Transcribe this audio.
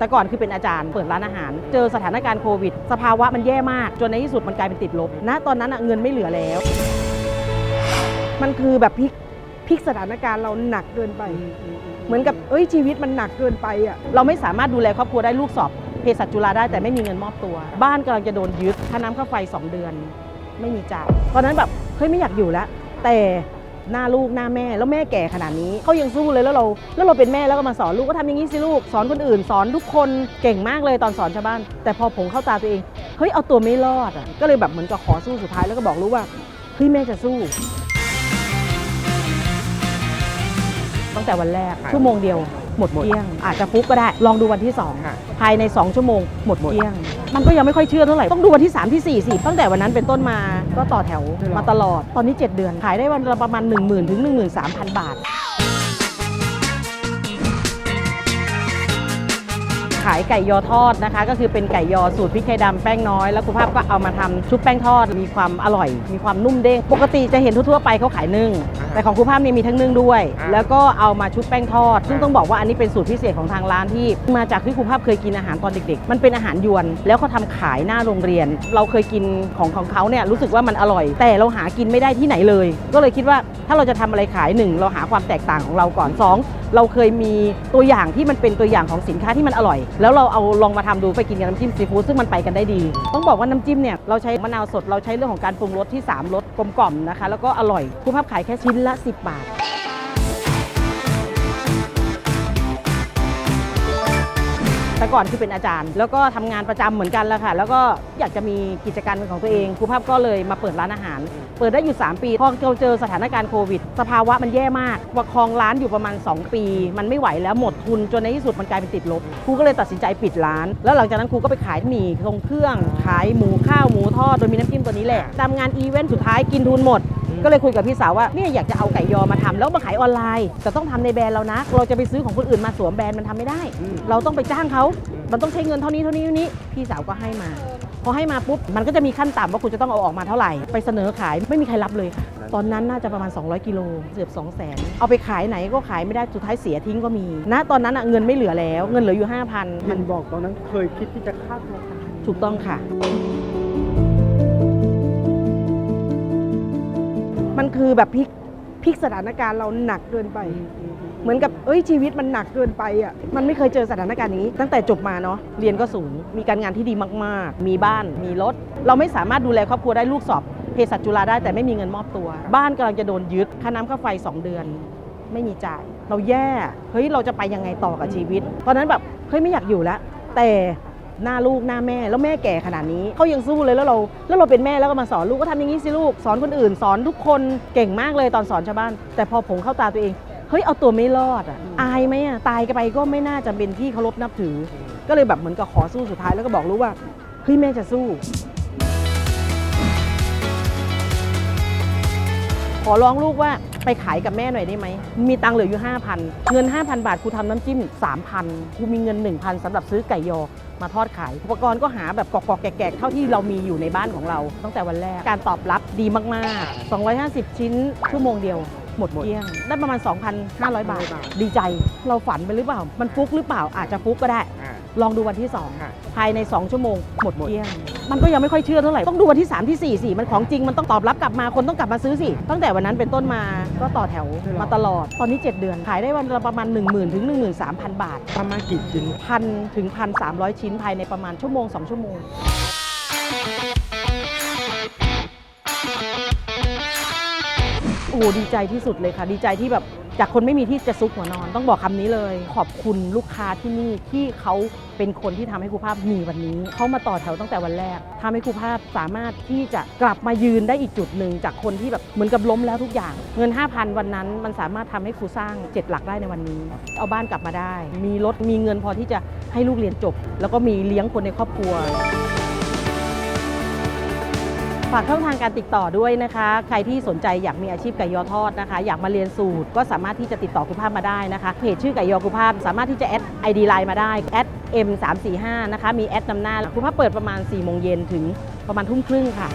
แต่ก่อนคือเป็นอาจารย์เปิดร้านอาหาร เจอสถานการณ์โควิด สภาวะมันแย่มาก จนในที่สุดมันกลายเป็นติดลบณตอนนั้นเงินไม่เหลือแล้ว มันคือแบบพลิกพลิกสถานการณ์เราหนักเกินไป เหมือนกับเอ้ยชีวิตมันหนักเกินไปอะเราไม่สามารถดูแลครอบครัวได้ลูกสอบเภสัชจุฬาได้แต่ไม่มีเงินมอบตัว บ้านกำลังจะโดนยึดค่าน้ำค่าไฟ 2 เดือน ไม่มีจ่ายตอนนั้นแบบเฮ้ยไม่อยากอยู่แล้วแต่ หน้าลูกหน้าแม่ แล้วแม่แก่ขนาดนี้เขายังสู้เลยแล้วเราแล้วเราเป็นแม่แล้วก็มาสอนลูกก็ทำอย่างนี้สิลูกสอนคนอื่น สอนทุกคนเก่งมากเลยตอนสอนชาวบ้าน แต่พอผมเข้าตาตัวเองเฮ้ยเอาตัวไม่รอดอะก็เลยแบบเหมือนกับขอสู้สุดท้ายแล้วก็บอกลูกว่าเฮ้ยแม่จะสู้ ตั้งแต่วันแรกครับชั่วโมงเดียว หมดเกลี้ยง อาจจะฟุกก็ได้ ลองดูวันที่2ค่ะภายใน 2 ชั่วโมงหมดเกลี้ยง มันก็ยังไม่ค่อยเชื่อเท่าไหร่ ต้องดูวันที่ 3 ที่ 4 สิ ตั้งแต่วันนั้นเป็นต้นมา ก็ต่อแถวมาตลอด ตอนนี้ 7 เดือน ขายได้วันละประมาณ 1 0,000ถึง13,000บาท ขายไก่ยอทอดนะคะ ก็คือเป็นไก่ยอสูตรพริกไทยดำแป้งน้อย แล้วคุณภาพก็เอามาทำชุบแป้งทอด มีความอร่อย มีความนุ่มเด้ง ปกติจะเห็นทั่วๆไปเขาขายนึ่งอ่า แต่ของคุณภาพเนี่ยมีทั้งนึ่งด้วย อ่าแล้วก็เอามาชุบแป้งทอด ซึ่งอ่าต้องบอกว่าอันนี้เป็นสูตรพิเศษของทางร้านที่ มาจากที่คุณภาพเคยกินอาหารตอนเด็กๆ มันเป็นอาหารยวน แล้วเขาทำขายหน้าโรงเรียน เราเคยกินของของเขาเนี่ยรู้สึกว่ามันอร่อย แต่เราหากินไม่ได้ที่ไหนเลย ก็เลยคิดว่าถ้าเราจะทำอะไรขายหนึ่งเราหาความแตกต่างของเราก่อนสองเราเคยมีตัวอย่างที่มันเป็นตัวอย่างของสินค้าที่มันอร่อย แล้วเราเอาลองมาทำดูไปกินกับน้ำจิ้มซีฟู้ดซึ่งมันไปกันได้ดี ต้องบอกว่าน้ำจิ้มเนี่ยเราใช้มะนาวสดเราใช้เรื่องของการปรุงรสที่3รสกลมกล่อมนะคะแล้วก็อร่อยคุณภาพขายแค่ชิ้นละ 10 บาท แต่ก่อนคือเป็นอาจารย์ แล้วก็ทำงานประจำเหมือนกันแล้วค่ะ แล้วก็อยากจะมีกิจการเป็นของตัวเองครูภาพก็เลยมาเปิดร้านอาหาร เปิดได้อยู่ 3 ปี พอเราเจอสถานการณ์โควิด สภาวะมันแย่มากประคองร้านอยู่ประมาณ 2 ปี มันไม่ไหวแล้วหมดทุนจนในที่สุดมันกลายเป็นติดลบครูก็เลยตัดสินใจปิดร้าน แล้วหลังจากนั้นครูก็ไปขายหมี่ทรงเครื่อง ขายหมูข้าวหมูทอดโดยมีน้ำจิ้มตัวนี้แหละตามงานอีเวนต์สุดท้ายกินทุนหมด ก็เลยคุยกับพี่สาวว่าเนี่ยอยากจะเอาไก่ยอมาทำแล้วมาขายออนไลน์ แต่ต้องทำในแบรนด์เรานะ เราจะไปซื้อของคนอื่นมาสวมแบรนด์มันทำไม่ได้ อืม เราต้องไปจ้างเขา มันต้องใช้เงินเท่านี้เท่านี้เท่านี้ พี่สาวก็ให้มา พอให้มาปุ๊บ มันก็จะมีขั้นต่ำว่าคุณจะต้องเอาออกมาเท่าไหร่ ไปเสนอขายไม่มีใครรับเลยค่ะ ตอนนั้นน่าจะประมาณ 200 กิโลเกือบ 2 0 0 0 0 0เอาไปขายไหนก็ขายไม่ได้ สุดท้ายเสียทิ้งก็มี ณ ตอนนั้นอะเงินไม่เหลือแล้ว เงินเหลืออยู่ 5,000 มัมันนบอกตอนนั้นเคยคิดที่จะฆ่าตัวตาย ถูกต้องค่ะ มันคือแบบพลิกพลิกสถานการณ์เราหนักเกินไป เหมือนกับเอ้ยชีวิตมันหนักเกินไปอะมันไม่เคยเจอสถานการณ์นี้ ตั้งแต่จบมาเนาะเรียนก็สูง มีการงานที่ดีมากๆ มีบ้านมีรถ เราไม่สามารถดูแลครอบครัวได้ลูกสอบเภสัชจุฬาได้แต่ไม่มีเงินมอบตัว บ้านกำลังจะโดนยึดค่าน้ำค่าไฟ 2 เดือน ไม่มีจ่าย เราแย่เฮ้ยเราจะไปยังไงต่อกับชีวิต ตอนนั้นแบบเฮ้ยไม่อยากอยู่แล้วแต่ หน้าลูกหน้าแม่ แล้วแม่แก่ขนาดนี้เขายังสู้เลยแล้วเราแล้วเราเป็นแม่แล้วก็มาสอนลูกก็ทำอย่างนี้สิลูกสอนคนอื่น สอนทุกคนเก่งมากเลยตอนสอนชาวบ้าน แต่พอผมเข้าตาตัวเองเฮ้ยเอาตัวไม่รอดอะอายไหมอะตายกันไปก็ไม่น่าจะเป็นที่เคารพนับถือ ก็เลยแบบเหมือนกับขอสู้สุดท้ายแล้วก็บอกลูกว่าเฮ้ยแม่จะสู้ ขอร้องลูกว่าไปขายกับแม่หน่อยได้ไหม มีตังค์เหลืออยู่ 5,000 เงิน 5,000 บาทครูทำน้ำจิ้ม 3,000ครูมีเงิน 1,000สำหรับซื้อไก่ยอมาทอดขาย อุปกรณ์ก็หาแบบกอกๆแกกๆเท่าที่เรามีอยู่ในบ้านของเรา ตั้งแต่วันแรก การตอบรับดีมากๆ 250 ชิ้น ชั่วโมงเดียว หมดเกลี้ยง ได้ประมาณ 2,500 บาท ดีใจ เราฝันไปหรือเปล่า มันฟุกหรือเปล่า อาจจะฟุกก็ได้อ่า ลองดูวันที่ ค่ะ2 ภายใน 2 ชั่วโมงหมด เกลี้ยง มันก็ยังไม่ค่อยเชื่อเท่าไหร่ ต้องดูวันที่ 3 ที่ 4 สิ มันของจริงมันต้องตอบรับกลับมาคนต้องกลับมาซื้อสิ ตั้งแต่วันนั้นเป็นต้นมาก็ต่อแถวมาตลอด ตอนนี้ 7 เดือน ขายได้วันละประมาณ 1 0,000ถึง13,000 บาททำมากี่ชิ้นพันถึงพันสามร้อยชิ้นภายในประมาณชั่วโมง 2 ชั่วโมง โอ้โหดีใจที่สุดเลยค่ะ ดีใจที่แบบ จากคนไม่มีที่จะซุกหัวนอน ต้องบอกคำนี้เลย ขอบคุณลูกค้าที่นี่ที่เขาเป็นคนที่ทำให้ครูภาพมีวันนี้ เขามาต่อแถวตั้งแต่วันแรกทำให้ครูภาพสามารถที่จะกลับมายืนได้อีกจุดหนึ่ง จากคนที่แบบเหมือนกับล้มแล้วทุกอย่าง เงิน 5,000 วันนั้น มันสามารถทำให้ครูสร้าง 7 หลักได้ในวันนี้ เอาบ้านกลับมาได้ มีรถมีเงินพอที่จะให้ลูกเรียนจบ แล้วก็มีเลี้ยงคนในครอบครัว ฝากช่องทางการติดต่อด้วยนะคะ ใครที่สนใจอยากมีอาชีพไก่ยอทอดนะคะ อยากมาเรียนสูตรก็สามารถที่จะติดต่อคุณภาพมาได้นะคะ เพจชื่อไก่ยอคุณภาพสามารถที่จะแอดไอดีไลน์มาได้แอด M345 นะคะ มีแอดนำหน้าคุณภาพเปิดประมาณ4โมงเย็นถึงประมาณทุ่มครึ่งค่ะ